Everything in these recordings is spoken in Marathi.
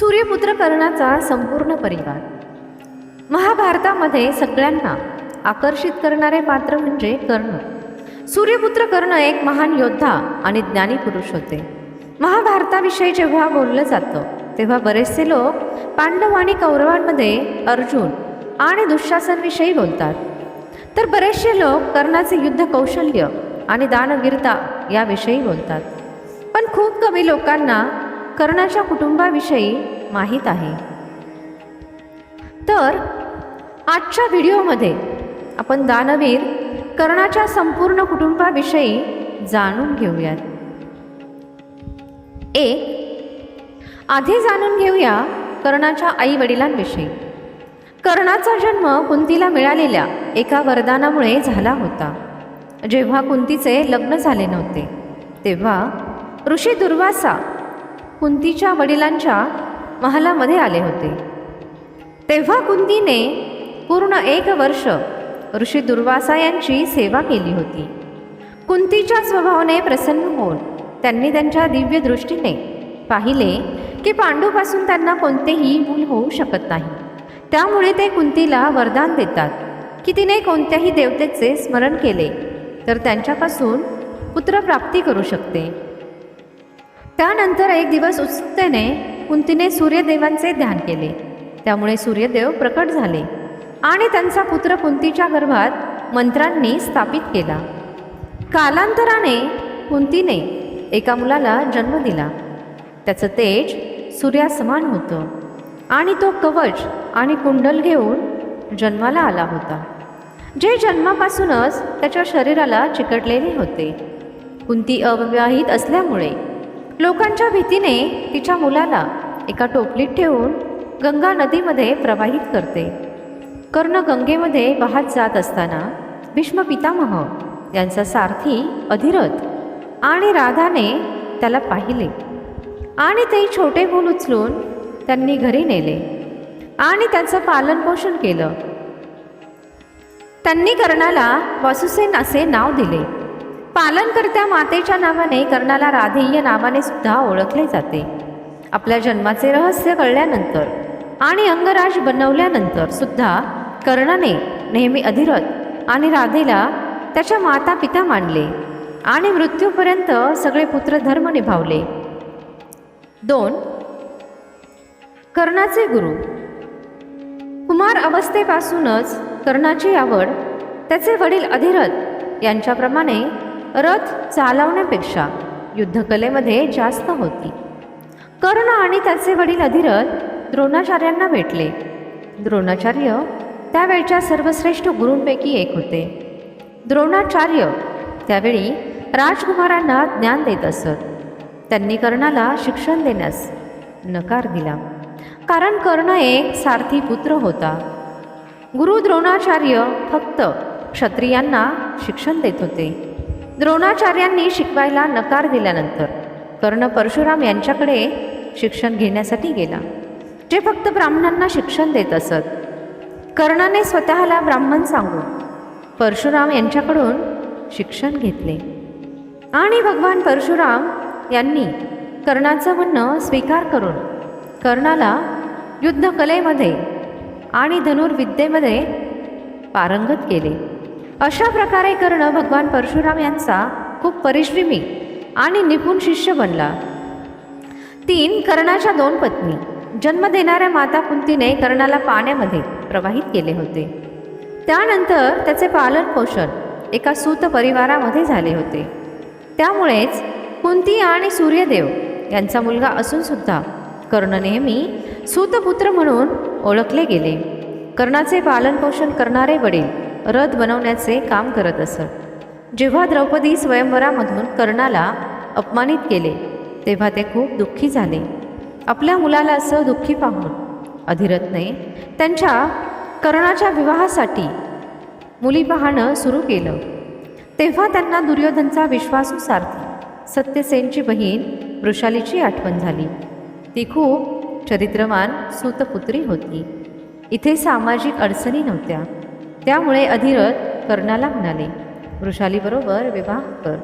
सूर्यपुत्र कर्णाचा संपूर्ण परिवार. महाभारतामध्ये सगळ्यांना आकर्षित करणारे पात्र म्हणजे कर्ण. सूर्यपुत्र कर्ण एक महान योद्धा आणि ज्ञानी पुरुष होते. महाभारताविषयी जेव्हा बोललं जातं तेव्हा बरेचसे लोक पांडव आणि कौरवांमध्ये अर्जुन आणि दुःशासनविषयी बोलतात. तर बरेचसे लोक कर्णाचे युद्ध कौशल्य आणि दानवीरता याविषयी बोलतात. पण खूप कमी लोकांना कर्णाच्या कुटुंबाविषयी माहीत आहे. तर आजच्या व्हिडिओमध्ये आपण दानवीर कर्णाच्या संपूर्ण कुटुंबाविषयी जाणून घेऊयात. एक आधी जाणून घेऊया कर्णाच्या आई वडिलांविषयी कर्णाचा जन्म कुंतीला मिळालेल्या एका वरदानामुळे झाला होता. जेव्हा कुंतीचे लग्न झाले नव्हते तेव्हा ऋषी दुर्वासा कुंतीच्या वडिलांच्या महालामध्ये आले होते. तेव्हा कुंतीने पूर्ण एक वर्ष ऋषी दुर्वासा यांची सेवा केली होती. कुंतीच्या स्वभावाने प्रसन्न होऊन त्यांनी त्यांच्या दिव्य दृष्टीने पाहिले की पांडूपासून त्यांना कोणतेही मूल होऊ शकत नाही. त्यामुळे ते कुंतीला वरदान देतात की तिने कोणत्याही देवतेचे स्मरण केले तर त्यांच्यापासून पुत्रप्राप्ती करू शकते. त्यानंतर एक दिवस उत्सुकतेने कुंतीने सूर्यदेवांचे ध्यान केले. त्यामुळे सूर्यदेव प्रकट झाले आणि त्यांचा पुत्र कुंतीच्या गर्भात मंत्रांनी स्थापित केला. कालांतराने कुंतीने एका मुलाला जन्म दिला. त्याचं तेज सूर्यासमान होतं आणि तो कवच आणि कुंडल घेऊन जन्माला आला होता. जे जन्मापासूनच त्याच्या शरीराला चिकटलेले होते. कुंती अविवाहित असल्यामुळे लोकांच्या भीतीने तिच्या मुलाला एका टोपलीत ठेवून गंगा नदीमध्ये प्रवाहित करते. कर्ण गंगेमध्ये वाहत जात असताना भीष्म पितामह यांचा सारथी अधिरथ आणि राधाने त्याला पाहिले. आणि ते छोटे मूल उचलून त्यांनी घरी नेले आणि त्याचं पालनपोषण केलं. त्यांनी कर्णाला वासुसेन असे नाव दिले. पालनकर्त्या मातेच्या नावाने कर्णाला राधेय नावाने सुद्धा ओळखले जाते. आपल्या जन्माचे रहस्य कळल्यानंतर आणि अंगराज बनवल्यानंतर सुद्धा कर्णाने नेहमी अधिरथ आणि राधेला त्याच्या माता पिता मानले आणि मृत्यूपर्यंत सगळे पुत्रधर्म निभावले. दोन कर्णाचे गुरु. कुमार अवस्थेपासूनच कर्णाची आवड त्याचे वडील अधिरथ यांच्याप्रमाणे रथ चालवण्यापेक्षा युद्धकलेमध्ये जास्त होती. कर्ण आणि त्याचे वडील अधिरथ द्रोणाचार्यांना भेटले. द्रोणाचार्य त्यावेळच्या सर्वश्रेष्ठ गुरूंपैकी एक होते. द्रोणाचार्य त्यावेळी राजकुमारांना ज्ञान देत असत. त्यांनी कर्णाला शिक्षण देण्यास नकार दिला. कारण कर्ण एक सारथी पुत्र होता. गुरु द्रोणाचार्य फक्त क्षत्रियांना शिक्षण देत होते. द्रोणाचार्यांनी शिकवायला नकार दिल्यानंतर कर्ण परशुराम यांच्याकडे शिक्षण घेण्यासाठी गेला. जे फक्त ब्राह्मणांना शिक्षण देत असत. कर्णाने स्वतःला ब्राह्मण सांगून परशुराम यांच्याकडून शिक्षण घेतले. आणि भगवान परशुराम यांनी कर्णाचं म्हणणं स्वीकार करून कर्णाला युद्धकलेमध्ये आणि धनुर्विद्येमध्ये पारंगत केले. अशा प्रकारे कर्ण भगवान परशुराम यांचा खूप परिश्रमी आणि निपुण शिष्य बनला. तीन कर्णाच्या दोन पत्नी जन्म देणाऱ्या माता कुंतीने कर्णाला पाण्यामध्ये प्रवाहित केले होते. त्यानंतर त्याचे पालन पोषण एका सूत परिवारामध्ये झाले होते. त्यामुळेच कुंती आणि सूर्यदेव यांचा मुलगा असूनसुद्धा कर्ण नेहमी सूतपुत्र म्हणून ओळखले गेले. कर्णाचे पालनपोषण करणारे वडील रथ बनवण्याचे काम करत असत. जेव्हा द्रौपदी स्वयंवरामधून कर्णाला अपमानित केले तेव्हा ते खूप दुःखी झाले. आपल्या मुलाला असं दुःखी पाहून अधिरथने त्यांच्या कर्णाच्या विवाहासाठी मुली पाहणं सुरू केलं. तेव्हा त्यांना दुर्योधनचा विश्वासू सारथी सत्यसेनची बहीण वृषालीची आठवण झाली. ती खूप चरित्रवान सुतपुत्री होती. इथे सामाजिक अडचणी नव्हत्या. त्यामुळे अधिरथ कर्णाला म्हणाले वृषालीबरोबर विवाह कर.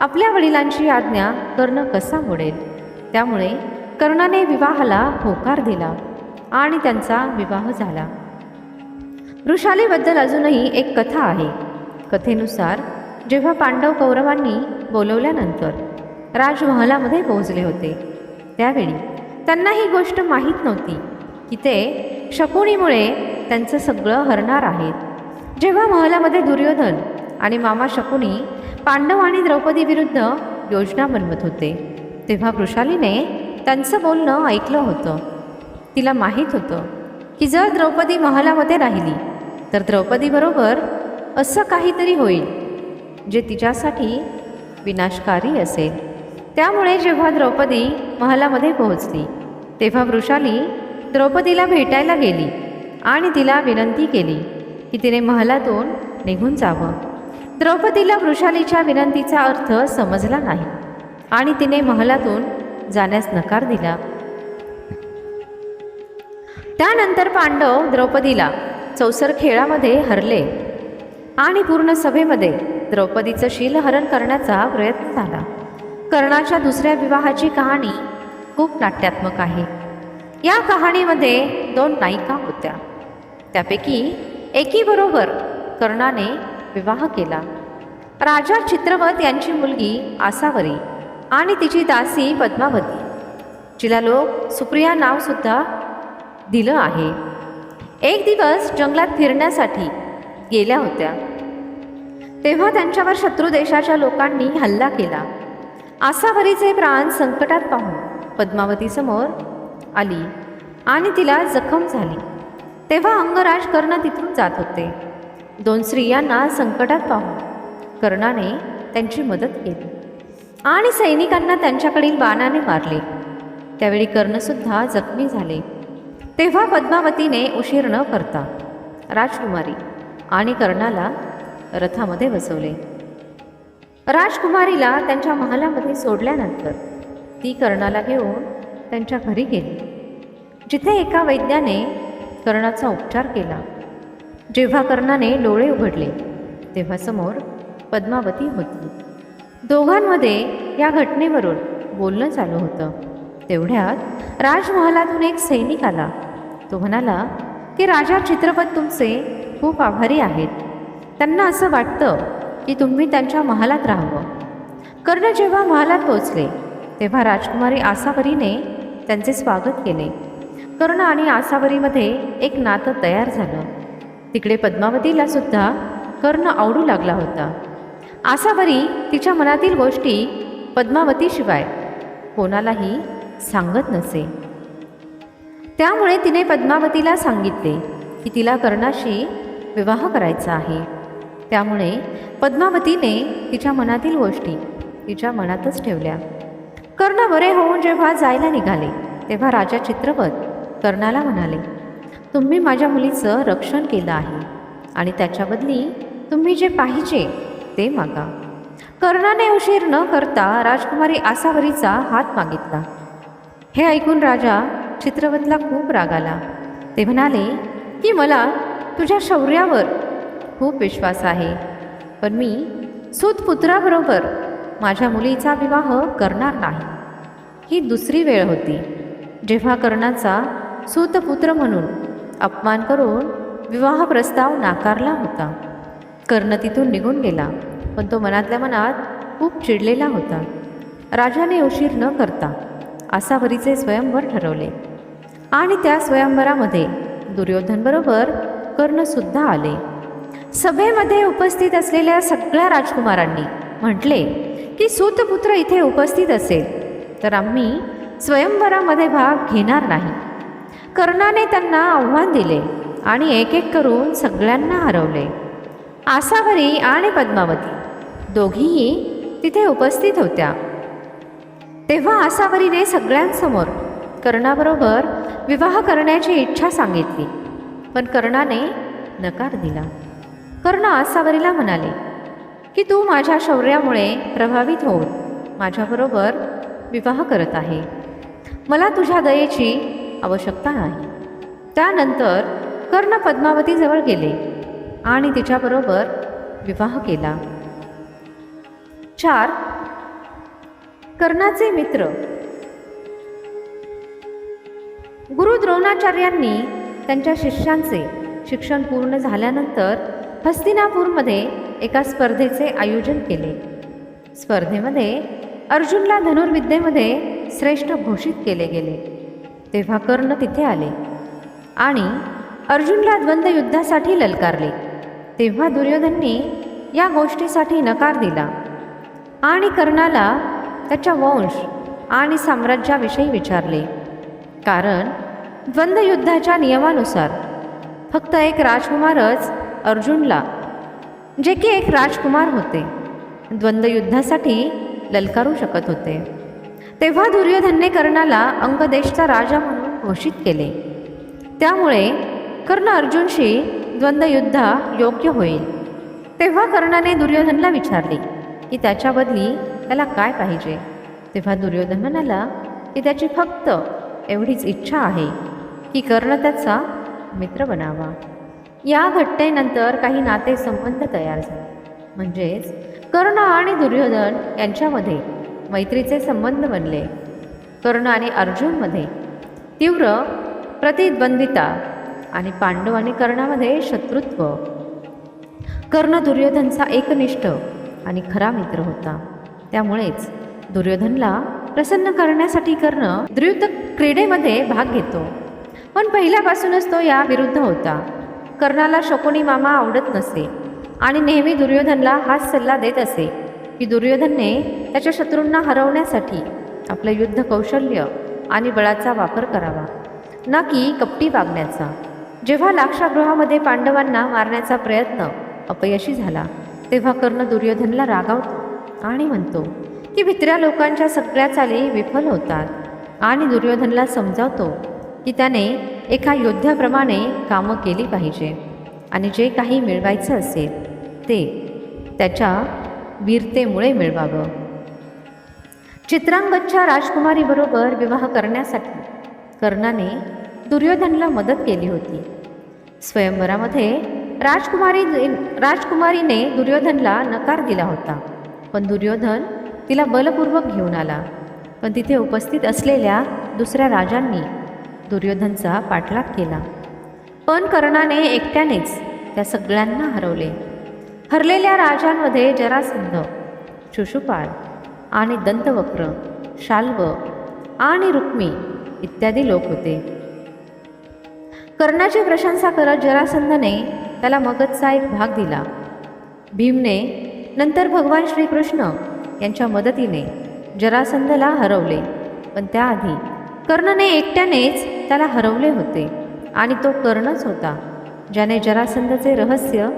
आपल्या वडिलांची आज्ञा कर्ण कसा मोडेल त्यामुळे कर्णाने विवाहाला होकार दिला आणि त्यांचा विवाह झाला. वृषालीबद्दल अजूनही एक कथा आहे. कथेनुसार जेव्हा पांडव कौरवांनी बोलवल्यानंतर राजमहालामध्ये पोहोचले होते. त्यावेळी त्यांना ही गोष्ट माहीत नव्हती की ते शकुनीमुळे त्यांचं सगळं हरणार आहेत. जेव्हा महलामध्ये दुर्योधन आणि मामा शकुनी पांडव आणि द्रौपदी विरुद्ध योजना बनवत होते तेव्हा वृषालीने त्यांचं बोलणं ऐकलं होतं. तिला माहीत होतं की जर द्रौपदी महालामध्ये राहिली तर द्रौपदीबरोबर असं काहीतरी होईल जे तिच्यासाठी विनाशकारी असेल. त्यामुळे जेव्हा द्रौपदी महालामध्ये पोहोचली तेव्हा वृषाली द्रौपदीला भेटायला गेली आणि तिला विनंती केली की तिने महलातून निघून जावं. द्रौपदीला वृषालीच्या विनंतीचा अर्थ समजला नाही आणि तिने महलातून जाण्यास नकार दिला. त्यानंतर पांडव द्रौपदीला चौसर खेळामध्ये हरले आणि पूर्ण सभेमध्ये द्रौपदीचं शीलहरण करण्याचा प्रयत्न झाला. कर्णाच्या दुसऱ्या विवाहाची कहाणी खूप नाट्यात्मक आहे. या कहाणीमध्ये दोन नायिका होत्या. त्यापैकी एकीबरोबर कर्णाने विवाह केला. राजा चित्रवत यांची मुलगी आसावरी आणि तिची दासी पद्मावती जिला लोक सुप्रिया नावसुद्धा दिलं आहे. एक दिवस जंगलात फिरण्यासाठी गेल्या होत्या. तेव्हा त्यांच्यावर शत्रू देशाच्या लोकांनी हल्ला केला. आसावरीचे प्राण संकटात पाहून पद्मावतीसमोर आली आणि तिला जखम झाली. तेव्हा अंगराज कर्ण तिथून जात होते. दोन स्त्रियांना संकटात पाहून कर्णाने त्यांची मदत केली. आणि सैनिकांना त्यांच्याकडील बाणाने मारले. त्यावेळी कर्णसुद्धा जखमी झाले. तेव्हा पद्मावतीने उशीर न करता राजकुमारी आणि कर्णाला रथामध्ये बसवले. राजकुमारीला त्यांच्या महालामध्ये सोडल्यानंतर ती कर्णाला घेऊन त्यांच्या घरी गेली. जिथे एका वैद्याने कर्णाचा उपचार केला. जेव्हा कर्णाने डोळे उघडले तेव्हा समोर पद्मावती होती. दोघांमध्ये या घटनेवरून बोलणं चालू होतं. तेवढ्यात राजमहालातून एक सैनिक आला. तो म्हणाला की राजा चित्रपत तुमचे खूप आभारी आहेत. त्यांना असं वाटतं की तुम्ही त्यांच्या महालात राहावं. कर्ण जेव्हा महालात पोचले तेव्हा राजकुमारी आसावरीने त्यांचे स्वागत केले. कर्ण आणि आसावरीमध्ये एक नातं तयार झालं. तिकडे पद्मावतीला सुद्धा कर्ण आवडू लागला होता. आसावरी तिच्या मनातील गोष्टी पद्मावतीशिवाय कोणालाही सांगत नसे. त्यामुळे तिने पद्मावतीला सांगितले की तिला कर्णाशी विवाह करायचा आहे. त्यामुळे पद्मावतीने तिच्या मनातील गोष्टी तिच्या मनातच ठेवल्या. कर्ण बरे होऊन जेव्हा जायला निघाले तेव्हा राजा चित्रपत कर्णाला म्हणाले तुम्ही माझ्या मुलीचं रक्षण केलं आहे आणि त्याच्या बदली तुम्ही जे पाहिजे ते मागा. कर्णाने उशीर न करता राजकुमारी आसावरीचा हात मागितला. हे ऐकून राजा चित्रवतला खूप राग आला. ते म्हणाले की मला तुझ्या शौर्यावर खूप विश्वास आहे पण मी सुतपुत्राबरोबर माझ्या मुलीचा विवाह करणार नाही. ही दुसरी वेळ होती जेव्हा कर्णाचा सूतपुत्र म्हणून अपमान करून विवाह प्रस्ताव नाकारला होता. कर्ण तिथून निघून गेला पण तो मनातल्या मनात खूप चिडलेला होता. राजाने उशीर न करता आसावरीचे स्वयंवर ठरवले आणि त्या स्वयंवरामध्ये दुर्योधनबरोबर कर्णसुद्धा आले. सभेमध्ये उपस्थित असलेल्या सगळ्या राजकुमारांनी म्हटले की सूतपुत्र इथे उपस्थित असेल तर आम्ही स्वयंवरामध्ये भाग घेणार नाही. कर्णाने त्यांना आव्हान दिले आणि एक एक करून सगळ्यांना हरवले. आसावरी आणि पद्मावती दोघीही तिथे उपस्थित होत्या. तेव्हा आसावरीने सगळ्यांसमोर कर्णाबरोबर विवाह करण्याची इच्छा सांगितली पण कर्णाने नकार दिला. कर्ण आसावरीला म्हणाले की तू माझ्या शौर्यामुळे प्रभावित होऊन माझ्याबरोबर विवाह करत आहे. मला तुझ्या दयेची आवश्यकता नाही. त्यानंतर कर्ण पद्मावतीजवळ गेले आणि तिच्याबरोबर विवाह केला. चार कर्णाचे मित्र. गुरु द्रोणाचार्यांनी त्यांच्या शिष्यांचे शिक्षण पूर्ण झाल्यानंतर हस्तिनापूरमध्ये एका स्पर्धेचे आयोजन केले. स्पर्धेमध्ये अर्जुनला धनुर्विद्येमध्ये श्रेष्ठ घोषित केले गेले. तेव्हा कर्ण तिथे आले. आणि अर्जुनला द्वंद्व युद्धासाठी ललकारले. तेव्हा दुर्योधनने या गोष्टीसाठी नकार दिला. आणि कर्णाला त्याच्या वंश आणि साम्राज्याविषयी विचारले. कारण द्वंद्वयुद्धाच्या नियमानुसार फक्त एक राजकुमारच अर्जुनला जे की एक राजकुमार होते द्वंद्वयुद्धासाठी ललकारू शकत होते. तेव्हा दुर्योधनने कर्णाला अंगदेशचा राजा म्हणून घोषित केले. त्यामुळे कर्ण अर्जुनशी द्वंद्वयुद्ध योग्य होईल. तेव्हा कर्णाने दुर्योधनला विचारले की त्याच्या बदली त्याला काय पाहिजे? तेव्हा दुर्योधन म्हणाला की त्याची फक्त एवढीच इच्छा आहे की कर्ण त्याचा मित्र बनावा. या घटनेनंतर काही नातेसंबंध तयार झाले. म्हणजेच कर्ण आणि दुर्योधन यांच्यामध्ये मैत्रीचे संबंध बनले. कर्ण आणि अर्जुनमध्ये तीव्र प्रतिद्वंद्विता आणि पांडव आणि कर्णामध्ये शत्रुत्व. कर्ण दुर्योधनचा एकनिष्ठ आणि खरा मित्र होता. त्यामुळेच दुर्योधनला प्रसन्न करण्यासाठी कर्ण द्रुत क्रीडेमध्ये भाग घेतो. पण पहिल्यापासूनच तो या विरुद्ध होता. कर्णाला शकुनी मामा आवडत नसे आणि नेहमी दुर्योधनला हाच सल्ला देत असे. की दुर्योधनने त्याच्या शत्रूंना हरवण्यासाठी आपलं युद्ध कौशल्य आणि बळाचा वापर करावा. ना की कपटी वागण्याचा. जेव्हा लाक्षागृहामध्ये पांडवांना मारण्याचा प्रयत्न अपयशी झाला तेव्हा कर्ण दुर्योधनला रागावतो आणि म्हणतो की भित्र्या लोकांच्या सगळ्या चाली विफल होतात आणि दुर्योधनला समजावतो की त्याने एका योद्ध्याप्रमाणे कामं केली पाहिजे आणि जे काही मिळवायचं असेल ते त्याच्या वीरतेमुळे मिळवावं. चित्रांगदच्या राजकुमारीबरोबर विवाह करण्यासाठी कर्णाने दुर्योधनला मदत केली होती. स्वयंवरामध्ये राजकुमारी राजकुमारीने दुर्योधनला नकार दिला होता. पण दुर्योधन तिला बलपूर्वक घेऊन आला. पण तिथे उपस्थित असलेल्या दुसऱ्या राजांनी दुर्योधनचा पाठलाग केला. पण कर्णाने एकट्यानेच त्या सगळ्यांना हरवले. हरलेल्या राजांमध्ये जरासंध शुशुपाल आणि दंतवक्र शाल्व आणि रुक्मी इत्यादी लोक होते. कर्णाची प्रशंसा करत जरासंधने त्याला मगधचा एक भाग दिला. भीमने नंतर भगवान श्रीकृष्ण यांच्या मदतीने जरासंधला हरवले. पण त्याआधी कर्णने एकट्यानेच त्याला हरवले होते आणि तो कर्णच होता ज्याने जरासंधचे रहस्य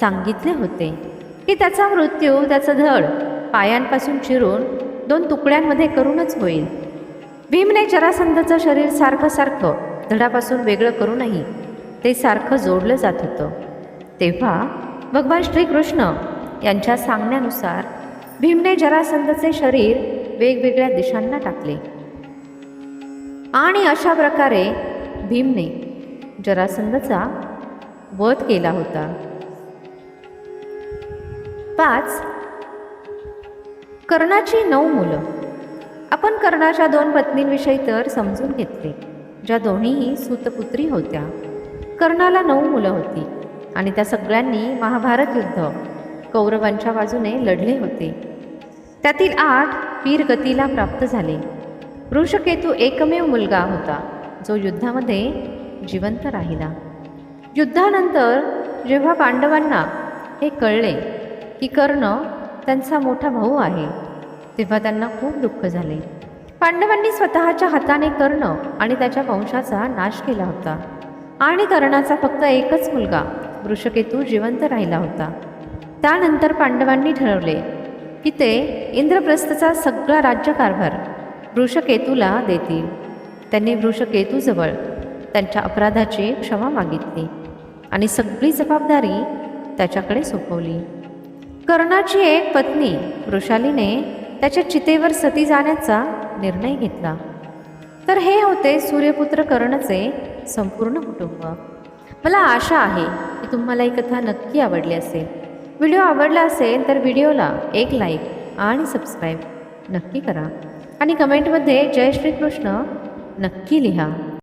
सांगितले होते. की त्याचा मृत्यू त्याचं धड पायांपासून चिरून दोन तुकड्यांमध्ये करूनच होईल. भीमने जरासंधचं शरीर सारखं सारखं धडापासून वेगळं करूनही ते सारखं जोडलं जात होतं. तेव्हा भगवान श्रीकृष्ण यांच्या सांगण्यानुसार भीमने जरासंधचे शरीर वेगवेगळ्या दिशांना टाकले. आणि अशा प्रकारे भीमने जरासंधचा वध केला होता. पाच. कर्णाची नऊ मुलं. आपण कर्णाच्या दोन पत्नींविषयी तर समजून घेतले. ज्या दोन्हीही सुतपुत्री होत्या. कर्णाला नऊ मुलं होती आणि त्या सगळ्यांनी महाभारत युद्ध कौरवांच्या बाजूने लढले होते. त्यातील आठ वीरगतीला प्राप्त झाले. वृषकेतू एकमेव मुलगा होता जो युद्धामध्ये जिवंत राहिला. युद्धानंतर जेव्हा पांडवांना हे कळले की कर्ण त्यांचा मोठा भाऊ आहे. तेव्हा त्यांना खूप दुःख झाले. पांडवांनी स्वतःच्या हाताने कर्ण आणि त्याच्या वंशाचा नाश केला होता. आणि कर्णाचा फक्त एकच मुलगा वृषकेतू जिवंत राहिला होता. त्यानंतर पांडवांनी ठरवले की ते इंद्रप्रस्थचा सगळा राज्यकारभार वृषकेतूला देतील. त्यांनी वृषकेतूजवळ त्यांच्या अपराधाची क्षमा मागितली आणि सगळी जबाबदारी त्याच्याकडे सोपवली. कर्णाची एक पत्नी वृषालीने त्याच्या चितेवर सती जाण्याचा निर्णय घेतला. तर हे होते सूर्यपुत्र कर्णचे संपूर्ण कुटुंब. मला आशा आहे की तुम्हाला ही कथा नक्की आवडली असेल. व्हिडिओ आवडला असेल तर व्हिडिओला एक लाईक आणि सबस्क्राईब नक्की करा. आणि कमेंटमध्ये जय श्रीकृष्ण नक्की लिहा.